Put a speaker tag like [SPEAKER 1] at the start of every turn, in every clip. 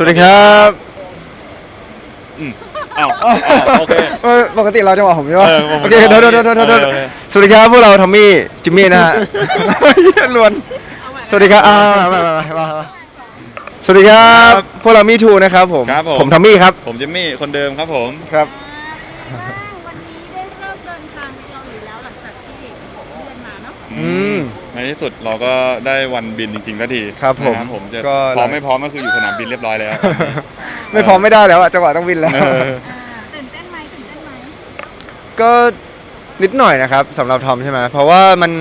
[SPEAKER 1] สวัสดีครับ
[SPEAKER 2] อืมอ้าวอ้าวโอเค
[SPEAKER 1] เออปกติเราจะบอกผมใช่ปะ
[SPEAKER 2] เออผม
[SPEAKER 1] โอเคโทษโทษโทษโทษโทษ
[SPEAKER 2] เออโอเค
[SPEAKER 1] สวัสดีครับพวกเราทอมมี่จิมมี่นะฮะ เหี้ยล้วน สวัสดีครับอ่ามามามามามาสวัสดีครับพวกเรามีทูนะครับผม
[SPEAKER 2] ครับผม
[SPEAKER 1] ผม ทอมมี่ครับ
[SPEAKER 2] ผมจิมมี่คนเดิมครับผม
[SPEAKER 1] ครับ
[SPEAKER 3] วันนี้ได้เริ่มเดินทางไปเกาหลีแล้วหลังจากที่เดือนมาเนาะ
[SPEAKER 1] อืม
[SPEAKER 2] ในที่สุดเราก็ได้วันบินจริงๆสักที
[SPEAKER 1] ครับผม
[SPEAKER 2] นะผมจะ
[SPEAKER 1] ก็
[SPEAKER 2] พร้อมไม่พร้อมก็คืออยู่สนามบินเรียบร้อยแล้ว
[SPEAKER 1] ไม่พร้อมไม่ได้แล้วอะจังหวะต้องวินแล้ว
[SPEAKER 2] เออ
[SPEAKER 3] อ่าตื่นเต้นไหมตื่นเต้นไหม
[SPEAKER 1] ก็นิดหน่อยนะครับสำหรับทอมใช่ไหมเพราะว่ามัน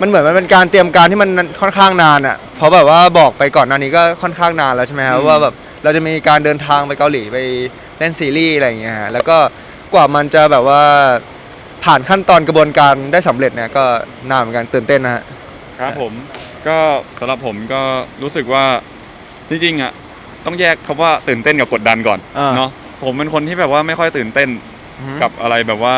[SPEAKER 1] มันเหมือนมันเป็นการเตรียมการที่มันค่อนข้างนานอะเพราะแบบว่าบอกไปก่อนหน้านี้ก็ค่อนข้างนานแล้วใช่ไหมครับว่าแบบเราจะมีการเดินทางไปเกาหลีไปเล่นซีรีส์อะไรอย่างเงี้ยฮะแล้วก็กว่ามันจะแบบว่าผ่านขั้นตอนกระบวนการได้สำเร็จเนี่ยก็นานเหมือนกันตื่นเต้นนะฮะ
[SPEAKER 2] ครับผมก็สำหรับผมก็รู้สึกว่าจริงๆอะต้องแยกคำว่าตื่นเต้นกับกดดันก่อน
[SPEAKER 1] อ่า
[SPEAKER 2] เนาะผมเป็นคนที่แบบว่าไม่ค่อยตื่นเต้นกับอะไรแบบว่า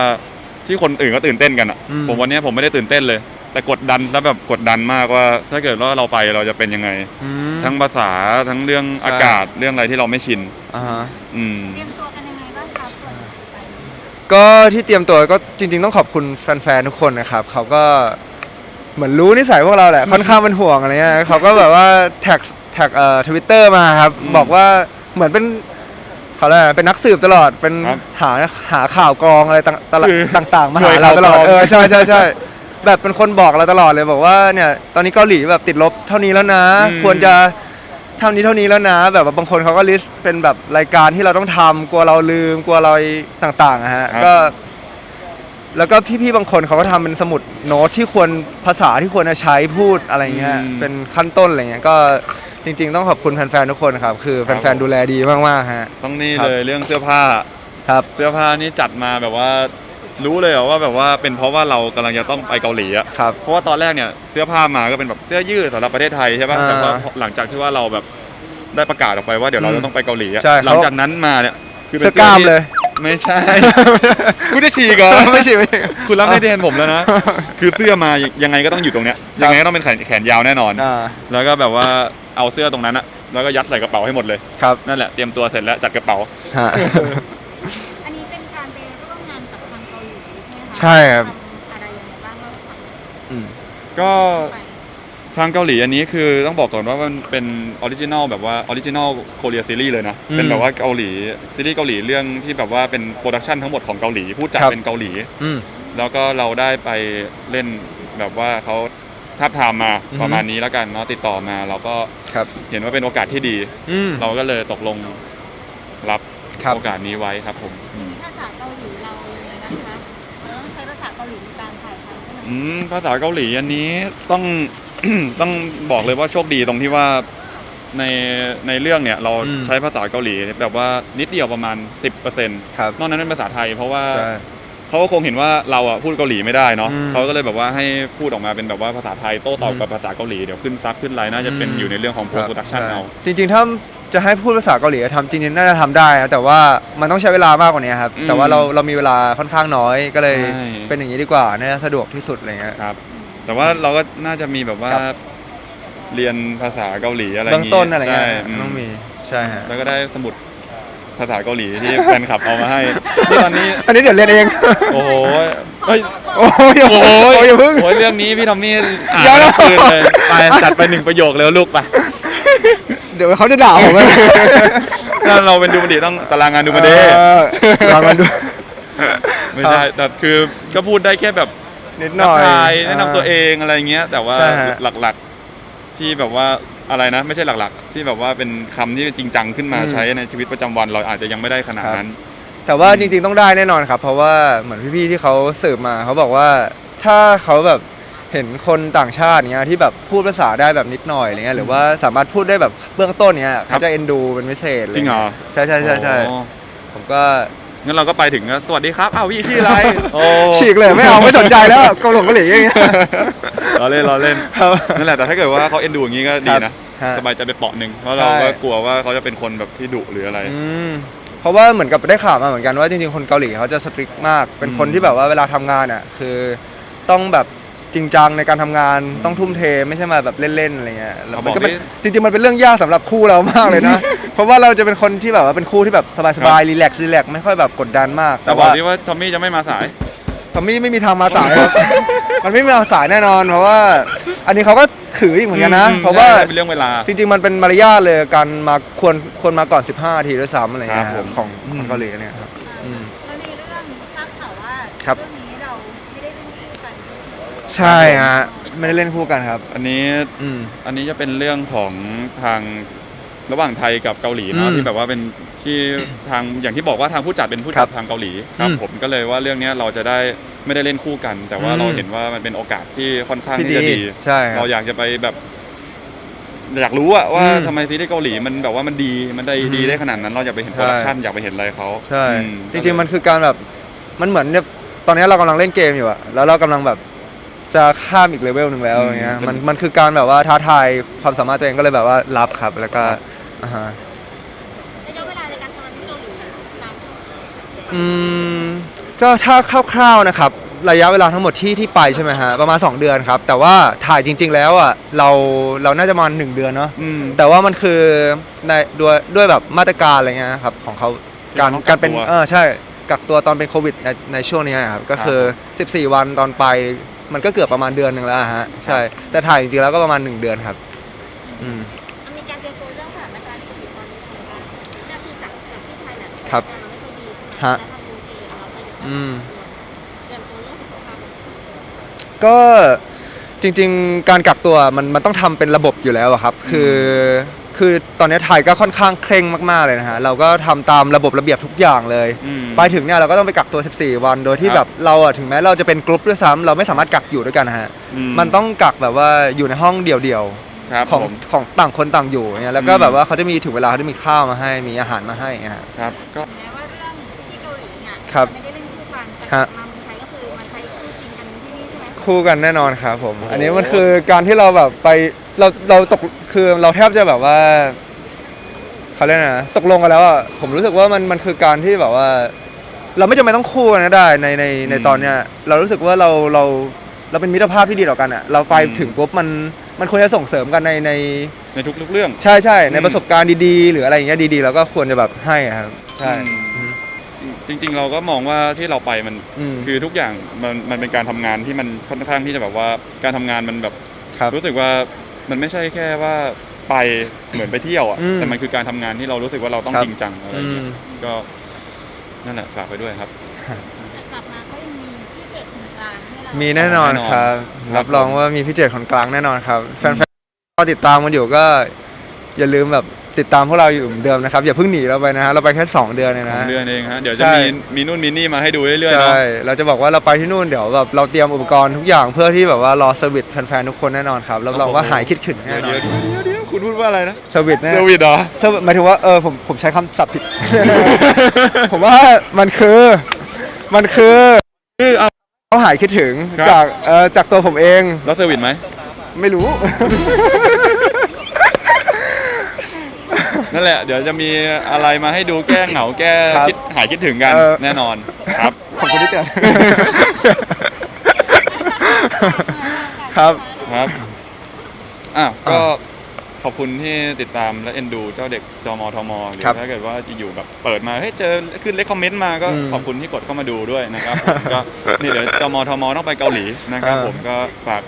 [SPEAKER 2] ที่คนอื่นก็ตื่นเต้นกันอะ
[SPEAKER 1] อืม
[SPEAKER 2] ผมวันเนี้ยผมไม่ได้ตื่นเต้นเลย แต่กดดันแล้วแบบกดดันมากว่า ถ้าเกิดว่าเราไปเราจะเป็นยังไง
[SPEAKER 1] อืม
[SPEAKER 2] ทั้งภาษาทั้งเรื่อง
[SPEAKER 1] ใช่
[SPEAKER 2] อากาศเรื่องอะไรที่เราไม่ชิน
[SPEAKER 1] อ่าฮะ
[SPEAKER 2] อืม
[SPEAKER 3] เตรียมตัวกันยังไงบ้างครับก่อนไป
[SPEAKER 1] ก็ที่เตรียมตัวก็จริง ๆ ต้องขอบคุณแฟนๆทุกคนนะครับเขาก็ เหมือนรู้นิสัยพวกเราแหละค่อนข้างเป็นห่วงอะไรเงี้ยเขาก็แบบว่าแท็กแท็กเอ่อทวิตเตอร์มาครับ
[SPEAKER 2] อืม
[SPEAKER 1] บอกว่าเหมือนเป็นเขาเรียกอะไรเป็นนักสืบตลอดเป็น
[SPEAKER 2] ครับ
[SPEAKER 1] หาหาข่าวกรองอะไรต่างตลาด
[SPEAKER 2] คือ
[SPEAKER 1] ต่างๆมา
[SPEAKER 2] หน่
[SPEAKER 1] หา
[SPEAKER 2] วย
[SPEAKER 1] เราตลอด
[SPEAKER 2] ข่าวกรอง
[SPEAKER 1] เออใช่ใช่ใช่แบบเป็นคนบอกเราตลอดเลยบอกว่าเนี่ยตอนนี้เกาหลีแบบติดลบเท่านี้แล้วนะ ควรจะเท่านี้เท่านี้แล้วนะ แบบว่าบางคนเขาก็ลิสต์เป็นแบบรายการที่เราต้องทำกลัวเราลืมกลัวเราต่างๆอะฮะ
[SPEAKER 2] ครับ
[SPEAKER 1] ก็ แล้วก็พี่ๆบางคนเขาก็ทำเป็นสมุดโน้ตที่ควรภาษาที่ควรจะใช้พูดอะไรเงี้ย
[SPEAKER 2] อืม
[SPEAKER 1] เป็นขั้นต้นอะไรเงี้ยก็จริง ๆ ต้องขอบคุณแฟนๆทุกคนครับ คือ
[SPEAKER 2] ครับ
[SPEAKER 1] แฟนๆดูแลดีมากๆฮะ
[SPEAKER 2] ต้องนี่
[SPEAKER 1] ครับ
[SPEAKER 2] เลยเรื่องเสื้อผ้า
[SPEAKER 1] ครับ
[SPEAKER 2] เสื้อผ้านี่จัดมาแบบว่า รู้เลยเหรอว่าแบบว่าเป็นเพราะว่าเรากำลังจะต้องไปเกาหลีอะ
[SPEAKER 1] ครับ
[SPEAKER 2] เพราะว่าตอนแรกเนี่ยเสื้อผ้ามาก็เป็นแบบเสื้อยืดสำหรับประเทศไทยใช่ป่ะ
[SPEAKER 1] อ่า
[SPEAKER 2] แต่ว่าหลังจากที่ว่าเราแบบได้ประกาศออกไปว่าเดี๋ยวเรา
[SPEAKER 1] อืม
[SPEAKER 2] จะต้องไปเกาหลีอะ
[SPEAKER 1] ใช่
[SPEAKER 2] หลังจากนั้นมาเนี่ยคือป็น
[SPEAKER 1] เสื้อกล้าม
[SPEAKER 2] ที่
[SPEAKER 1] เลย
[SPEAKER 2] ไม่ใช่ คุณจะฉีกเหรอ
[SPEAKER 1] ไม่ใช่ไม่ใช่
[SPEAKER 2] คุณรับไม่แทนผมแล้วนะ คือเสื้อมายังไงก็ต้องอยู่ตรงเนี้ย ยังไงก็ต้องเป็นแขนแขนยาวแน่นอน
[SPEAKER 1] อ่า
[SPEAKER 2] แล้วก็แบบว่าเอาเสื้อตรงนั้นอะแล้วก็ยัดใส่กระเป๋าให้หมดเลย
[SPEAKER 1] ครับ
[SPEAKER 2] นั่นแหละ เตรียมตัวเสร็จแล้วจัดกระเป๋า
[SPEAKER 1] ฮะ
[SPEAKER 3] อันนี้เป็นการไปร่วมงานกับทางเกาหลีใช่ไหมคะ
[SPEAKER 1] ใช่ครับ
[SPEAKER 3] ทำอะไรยังไงบ้างเล่าให้ฟัง
[SPEAKER 1] อืม
[SPEAKER 2] ก็
[SPEAKER 3] ไป
[SPEAKER 2] ทางเกาหลีอันนี้คือต้องบอกก่อนว่ามันเป็นออริจินอลแบบว่าออริจินอลโคเรียซีรีส์เลยนะ
[SPEAKER 1] อืม
[SPEAKER 2] เป็นแบบว่าเกาหลีซีรีส์เกาหลีเรื่องที่แบบว่าเป็นโปรดักชันทั้งหมดของเกาหลีผู้จัด
[SPEAKER 1] ครับ
[SPEAKER 2] เป็นเกาหลี
[SPEAKER 1] อืม
[SPEAKER 2] แล้วก็เราได้ไปเล่นแบบว่าเขาท้าบทามมา
[SPEAKER 1] อือฮึ
[SPEAKER 2] ประมาณนี้แล้วกันเนาะติดต่อมา เราก็
[SPEAKER 1] ครับ
[SPEAKER 2] เห็นว่าเป็นโอกาสที่ดี
[SPEAKER 1] อืม
[SPEAKER 2] เราก็เลยตกลงรับ
[SPEAKER 1] ครับ
[SPEAKER 2] โอกาสนี้ไว้ครับผม
[SPEAKER 3] ทีนี้ภาษาเกาหลีเรายังไงนะคะเราต้องใช้ภาษาเกาหลีในการถ่ายทำใช่ไหม
[SPEAKER 2] อืมภาษาเกาหลีอันนี้ต้อง ต้องบอกเลยว่าโชคดีตรงที่ว่าในในเรื่องเนี่ยเรา
[SPEAKER 1] อืม
[SPEAKER 2] ใช้ภาษาเกาหลีแบบว่านิดเดียวประมาณ 10%
[SPEAKER 1] ครับ
[SPEAKER 2] นอกนั้นเป็นภาษาไทย เพราะว่า
[SPEAKER 1] ใช่
[SPEAKER 2] เขาก็คงเห็นว่าเราอะพูดเกาหลีไม่ได้เนาะ
[SPEAKER 1] อืม
[SPEAKER 2] เขาก็เลยแบบว่าให้พูดออกมาเป็นแบบว่าภาษาไทยโต้ตอบ
[SPEAKER 1] อืม
[SPEAKER 2] กับภาษาเกาหลีเดี๋ยวขึ้นซับขึ้นไลน์น่าจะเป็น
[SPEAKER 1] อืม
[SPEAKER 2] อยู่ในเรื่องของโปรดักชัน
[SPEAKER 1] ใช่
[SPEAKER 2] เอา
[SPEAKER 1] จริงๆ ถ้าจะให้พูดภาษาเกาหลีทำจริงๆน่าจะทำได้นะแต่ว่ามันต้องใช้เวลามากกว่านี้ครับ
[SPEAKER 2] อืม
[SPEAKER 1] แต่ว่าเราเรามีเวลาค่อนข้างน้อยก็เลย
[SPEAKER 2] ใช่
[SPEAKER 1] เป็นอย่างนี้ดีกว่าน่าจะสะดวกที่สุดอะไรเงี้ย
[SPEAKER 2] ครับ แต่ว่าเราก็น่าจะมีแบบว่า
[SPEAKER 1] ครับ
[SPEAKER 2] เรียนภาษาเกาหลีอะไรอ
[SPEAKER 1] เบื้อง
[SPEAKER 2] งี้
[SPEAKER 1] ต้นอะไรเงี้ย
[SPEAKER 2] ใช่อืม
[SPEAKER 1] ต้องมีใช่ฮะ
[SPEAKER 2] แล้วก็ได้สมุดภาษาเกาหลีที่แฟนคลับเอามาให้ที่ตอนนี้
[SPEAKER 1] อันนี้เดี๋ยวเรียนเอง
[SPEAKER 2] โอ้โหเฮ้ย
[SPEAKER 1] โอ้ยอย่า
[SPEAKER 2] โอ้
[SPEAKER 1] โอ้
[SPEAKER 2] โห
[SPEAKER 1] ยอย่าเพิ่ง
[SPEAKER 2] โอ้ยเรื่องนี้พี่ทอมมี่อ่าน
[SPEAKER 1] เดี๋ยวนะ
[SPEAKER 2] ทั้งคืนเลยไปจัดไปหนึ่งประโยคเร็วลูกไป
[SPEAKER 1] เดี๋ยวเขาจะด่าผมเลย
[SPEAKER 2] ถ้าเราเป็นดูมันดีต้องตารางงานดูมันดี
[SPEAKER 1] เออลองกันดู
[SPEAKER 2] ไม่ใช่แต่คือก็พูดได้แค่แบบ
[SPEAKER 1] นิดหน่อย
[SPEAKER 2] ทักทายแนะนำตัวเองอะไรเงี้ย แต่ว่า
[SPEAKER 1] ใช่ฮะ
[SPEAKER 2] หลักๆที่แบบว่าอะไรนะ ไม่ใช่หลักๆ ที่แบบว่าเป็นคำที่จริงจังขึ้นมา
[SPEAKER 1] อืม
[SPEAKER 2] ใช้ในชีวิตประจำวันเราอาจจะยังไม่ได้ขนาด
[SPEAKER 1] ครับ
[SPEAKER 2] นั้น
[SPEAKER 1] แต่ว่าจริงๆต้องได้แน่นอนครับ เพราะว่าเหมือนพี่ๆที่เขาสืบมาเขาบอกว่าถ้าเขาแบบเห็นคนต่างชาติเนี้ยที่แบบพูดภาษาได้แบบนิดหน่อยอะไรเงี้ยหรือว่าสามารถพูดได้แบบเบื้องต้นเนี้ย
[SPEAKER 2] ครับ
[SPEAKER 1] เขาจะเอ็นดูเป็นพิเศษลย
[SPEAKER 2] จริงเหรอ
[SPEAKER 1] ใช่ใช่ใช่ใช่
[SPEAKER 2] อ๋อ
[SPEAKER 1] ผมก็
[SPEAKER 2] งั้นเราก็ไปถึงก็สวัสดีครับอ้าวพี่ชื่ออะไรโอ้
[SPEAKER 1] ฉีกเลยไม่เอาไม่สนใจแล้วเกาหลงเกาหลีอย่างเงี้ย
[SPEAKER 2] เราเล่นเราเล่น
[SPEAKER 1] ครับ
[SPEAKER 2] นั่นแหละแต่ถ้าเกิดว่าเขาเอ็นดูอย่างนี้ก็ดีนะ
[SPEAKER 1] ฮะ
[SPEAKER 2] สบายใจไปเปาะหนึ่งเพราะเรา
[SPEAKER 1] ใช่
[SPEAKER 2] ก็กลัวว่าเขาจะเป็นคนแบบที่ดุหรืออะไร
[SPEAKER 1] อืมเพราะว่าเหมือนกับได้ข่าวมาเหมือนกันว่าจริงๆคนเกาหลีเขาจะสตริกมาก เป็นคน
[SPEAKER 2] อืม
[SPEAKER 1] ที่แบบว่าเวลาทำงานอะคือ ต้องแบบ จริงจังในการทำงานต้องทุ่มเทไม่ใช่มาแบบเล่นๆอะไรเงี้ยแล้ว
[SPEAKER 2] เอา
[SPEAKER 1] มัน
[SPEAKER 2] บอก
[SPEAKER 1] ก็เป็น
[SPEAKER 2] ดิ
[SPEAKER 1] จริงๆมันเป็นเรื่องยากสำหรับคู่เรามากเลยนะ เพราะว่าเราจะเป็นคนที่แบบว่าเป็นคู่ที่แบบสบายๆรีแลกซ์รีแลกซ์ไม่ค่อยแบบกดดันมาก
[SPEAKER 2] แต่บอกที่ว่าทอมมี่จะไม่มาสาย
[SPEAKER 1] ทอมมี่ไม่มีทางมาสายครับ มันไม่มีมาสายแน่นอนเพราะว่า อันนี้เขาก็ถืออีกเหมือนกันนะเพราะว่า
[SPEAKER 2] ใช่เป็นเรื่องเวลา
[SPEAKER 1] จริงๆ มันเป็นมารยาทเลยการมาควรควรมาก่อน 15นาทีด้วยซ้ำอะไรเงี้ย
[SPEAKER 2] ครับผม
[SPEAKER 1] ของของเกาหลีเนี่ยครับ ใช่ฮะไม่ได้เล่นคู่กันครับ
[SPEAKER 2] อันนี้
[SPEAKER 1] อืม
[SPEAKER 2] อันนี้จะเป็นเรื่องของทางระหว่างไทยกับเกาหลีเนาะ
[SPEAKER 1] อืม
[SPEAKER 2] ที่แบบว่าเป็นที่ทางอย่างที่บอกว่าทางผู้จัดเป็นผู้
[SPEAKER 1] ครั
[SPEAKER 2] จัด
[SPEAKER 1] บ
[SPEAKER 2] ทางเกาหลีครับ
[SPEAKER 1] อืม
[SPEAKER 2] ผมก็เลยว่าเรื่องเนี้ยเราจะได้ไม่ได้เล่นคู่กัน แต่ว่า
[SPEAKER 1] อืม
[SPEAKER 2] เราเห็นว่ามันเป็นโอกาสที่ค่อนข้าง
[SPEAKER 1] ที่
[SPEAKER 2] ที่จะ
[SPEAKER 1] ดี
[SPEAKER 2] ดี
[SPEAKER 1] ใช่ครับ
[SPEAKER 2] เราอยากจะไปแบบ อยากรู้อะว่า
[SPEAKER 1] อืม
[SPEAKER 2] ทำไมซีรีส์เกาหลีมันแบบว่ามันดีมันได้
[SPEAKER 1] อืม
[SPEAKER 2] ดีได้ขนาดนั้น เราอยากไปเห็นโปรดักชันอยากไปเห็นอะไรเขา
[SPEAKER 1] ใช่
[SPEAKER 2] อืม
[SPEAKER 1] จริงๆ มันคือการแบบมันเหมือนเนี่ยตอนนี้เรากำลังเล่นเกมอยู่อะแล้วเรากำลังแบบ จะข้ามอีกเลเวลหนึ่งแล้วอย่างเงี้ยมันมันคือการแบบว่าท้าทายความสามารถตัวเองก็เลยแบบว่ารับครับ แล้วก็อ่าฮะ
[SPEAKER 3] ระยะเวลาในการทำงานที่เกาหลีนาน
[SPEAKER 1] อืมก็ถ้าคร่าวๆนะครับ ระยะเวลาทั้งหมดที่ที่ไปใช่ไหมฮะประมาณ 2 เดือนครับ แต่ว่าถ่ายจริง ๆ แล้วอะเราเราน่าจะประมาณ1เดือนเนาะ
[SPEAKER 2] อืม
[SPEAKER 1] แต่ว่ามันคือในด้วยด้วยแบบมาตรการอะไรเงี้ยครับของเขาการ
[SPEAKER 2] ที่เราต้อง
[SPEAKER 1] การเป็น
[SPEAKER 2] กักตัว
[SPEAKER 1] เออใช่กักตัวตอนเป็นโควิดในในช่วงนี้ครับก็คือ 14 วันตอนไป มันก็เกือบประมาณเดือนหนึ่งแล้วอะฮะใช่แต่ถ่ายจริงๆแล้วก็ประมาณ1เดือนครับ อืม
[SPEAKER 3] มันมีการเตรียมตัวเรื่องสถานการณ์โควิดตอนนี้ยังไงบ้างหน้าที่จากจากที่ไทยแบบ
[SPEAKER 1] ครับ
[SPEAKER 3] เราไม่ค่อยดีใช่ไหม
[SPEAKER 1] ฮะ
[SPEAKER 3] แล้วทางยูเคเราไปอยู่
[SPEAKER 1] อืม
[SPEAKER 3] เตรียมตัวเรื่องสุขภาพ
[SPEAKER 1] ก็จริงๆ การกักตัวมันมันต้องทำเป็นระบบอยู่แล้วอะครับ คือ คือตอนนี้ไทยก็ค่อนข้างเคร่งมากๆเลยนะฮะเราก็ทำตามระบบระเบียบทุกอย่างเลย
[SPEAKER 2] อืม
[SPEAKER 1] ไปถึงเนี่ยเราก็ต้องไปกักตัว 14 วัน โดยที่
[SPEAKER 2] ครับ
[SPEAKER 1] แบบเราอะถึงแม้เราจะเป็นกรุ๊ปด้วยซ้ำเราไม่สามารถกักอยู่ด้วยกันนะฮะ
[SPEAKER 2] อื
[SPEAKER 1] มันต้องกักแบบว่าอยู่ในห้องเดี่ยว
[SPEAKER 2] ครับ
[SPEAKER 1] ๆของ
[SPEAKER 2] ผม
[SPEAKER 1] ของต่างคนต่างอยู่เนี่ยแล้วก็
[SPEAKER 2] อืม
[SPEAKER 1] แบบว่าเขาจะมีถึงเวลาเขาจะมีข้าวมาให้มีอาหารมาให้อย่างเงี้ยฮะ
[SPEAKER 2] ครับก็
[SPEAKER 3] แม้ว่าเรื่องที่เกาหลีเนี่ย
[SPEAKER 1] ครับ
[SPEAKER 3] จะไม่ได้เล่นคู่กันแต่
[SPEAKER 1] ฮะ
[SPEAKER 3] มาเมืองไทยก็คือมาใช้คู่จริงกันที่นี่ใช่ไหม
[SPEAKER 1] คู่กันแน่นอนครับผม
[SPEAKER 2] โอ้โห
[SPEAKER 1] อันนี้มันคือการที่เราแบบไป เราเราตกคือเราแทบจะแบบว่าเขาเรียกอะไรนะตกลงกันแล้วอะผมรู้สึกว่ามันมันคือการที่แบบว่า เราไม่จำเป็นต้องคู่กันก็ได้ในในในตอนเนี้ย เรารู้สึกว่าเราเราเราเป็นมิตรภาพที่ดีต่อกันอะ เราไปถึงปุ๊บมันมันควรจะส่งเสริมกันในใน
[SPEAKER 2] ในทุกๆเรื่อง
[SPEAKER 1] ใช่ใช่ใน
[SPEAKER 2] อืม
[SPEAKER 1] ประสบการณ์ดีๆ หรืออะไรอย่างเงี้ยดีๆเราก็ควรจะแบบให้อะครับใช่
[SPEAKER 2] อืมจริง ๆ เราก็มองว่าที่เราไปมัน
[SPEAKER 1] อืม
[SPEAKER 2] คือทุกอย่างมันมันเป็นการทำงานที่มันค่อนข้างที่จะแบบว่าการทำงานมันแบบ
[SPEAKER 1] ครับ
[SPEAKER 2] รู้สึกว่า มันไม่ใช่แค่ว่าไปเหมือนไปเที่ยวอะ
[SPEAKER 1] อืม
[SPEAKER 2] แต่มันคือการทำงานที่เรารู้สึกว่าเราต้อง
[SPEAKER 1] ครับ
[SPEAKER 2] จริงจังอะไรอย่างเงี้ย
[SPEAKER 1] อืม
[SPEAKER 2] ก็นั่นแหละฝากไปด้วยครับ
[SPEAKER 3] แต่กลับมาก็ยังมีพี่เจ็ดคนกลางให้เรา
[SPEAKER 1] มีแน่นอน
[SPEAKER 2] แน่นอน
[SPEAKER 1] ครับ
[SPEAKER 2] ครับ
[SPEAKER 1] รับรองว่ามีพี่เจตคนกลางแน่นอนครับ แฟนๆก็ติดตามกันอยู่ก็ อย่าลืมแบบ ติดตามพวกเราอยู่เหมือนเดิมนะครับ อย่าเพิ่งหนีเราไปนะฮะเราไปแค่ 2 เดือนเอง
[SPEAKER 2] สอ
[SPEAKER 1] นะ
[SPEAKER 2] งเดือนเองฮะเดี๋ยวจะ
[SPEAKER 1] ใช่
[SPEAKER 2] มีมีนู่นมีนี่มาให้ดูเรื่อยๆเนาะ
[SPEAKER 1] ใช่เราจะบอกว่าเราไปที่นู่นเดี๋ยวแบบเราเตรียมอุปกรณ์ทุกอย่างเพื่อที่แบบว่ารอเซอร์วิสแฟนๆทุกคนแน่นอนครับรับรองว่าหายคิดถึงแน่นอ
[SPEAKER 2] เดี๋ยวนเดี๋ยวเดี๋ยวเดี๋ยวคุณพูดว่าอะไรนะ
[SPEAKER 1] เซอร์วิสแน่
[SPEAKER 2] เซอร์วิสเหรอ
[SPEAKER 1] เซอร์วิสหมายถึงว่าเออผมผมใช้คำศัพท์ผิด ผมว่ามันคือมันคือ
[SPEAKER 2] คือเอา
[SPEAKER 1] เขาหายคิดถึง
[SPEAKER 2] ครับ
[SPEAKER 1] จากเออจากตัวผมเอง
[SPEAKER 2] แล้วเซอร์วิสไหม
[SPEAKER 1] ไม่รู้
[SPEAKER 2] นั่นแหละ เดี๋ยวจะมีอะไรมาให้ดูแก้เหงาแก้
[SPEAKER 1] ครับ
[SPEAKER 2] คิดหายคิดถึงกัน
[SPEAKER 1] เออ
[SPEAKER 2] แน่นอนครับ
[SPEAKER 1] ขอบคุณที่เตือน ครับ
[SPEAKER 2] ครับ อะก็
[SPEAKER 1] อะ
[SPEAKER 2] ขอบคุณที่ติดตามและเอ็นดูเจ้าเด็กจมทมหรือ
[SPEAKER 1] ครับ
[SPEAKER 2] ถ้าเกิดว่าอยู่แบบเปิดมาเฮ้ยเจอขึ้นเลคคอมเมนต์มาก็
[SPEAKER 1] อืม
[SPEAKER 2] ขอบคุณที่กดเข้ามาดูด้วยนะครับผมก็นี่เดี๋ยวจมทมต้องไปเกาหลีนะครับ
[SPEAKER 1] อ่า
[SPEAKER 2] ผมก็ฝาก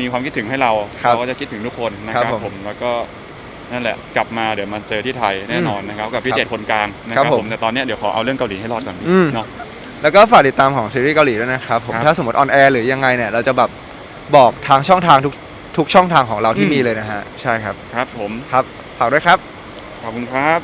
[SPEAKER 2] มีความคิดถึงให้เรา
[SPEAKER 1] ครับ
[SPEAKER 2] เราก็จะคิดถึงทุกคนนะค
[SPEAKER 1] ครั
[SPEAKER 2] รับบ
[SPEAKER 1] ผม
[SPEAKER 2] ผมแล้วก็ นั่นแหละกลับมาเดี๋ยวมาเจอที่ไทยแน่นอนนะครับกับพี่
[SPEAKER 1] ครับ
[SPEAKER 2] เจ็ดคนกลางนะค
[SPEAKER 1] ครั
[SPEAKER 2] รับบ
[SPEAKER 1] ผม
[SPEAKER 2] ผมแต่ตอนเนี้ยเดี๋ยวขอเอาเรื่องเกาหลีให้รอดก่อน
[SPEAKER 1] อืม
[SPEAKER 2] เนาะ
[SPEAKER 1] แล้วก็ฝากติดตามของซีรีส์เกาหลีด้วยนะครับผม
[SPEAKER 2] ครับ
[SPEAKER 1] ถ้าสมมติออนแอร์หรือยังไงเนี่ยเราจะแบบบอกทางช่องทางทุกทุกช่องทางของเราที่
[SPEAKER 2] อืม
[SPEAKER 1] มีเลยนะฮะใช่ครับ
[SPEAKER 2] ครับผม
[SPEAKER 1] ครับฝากด้วยครับ
[SPEAKER 2] ขอบคุณครับ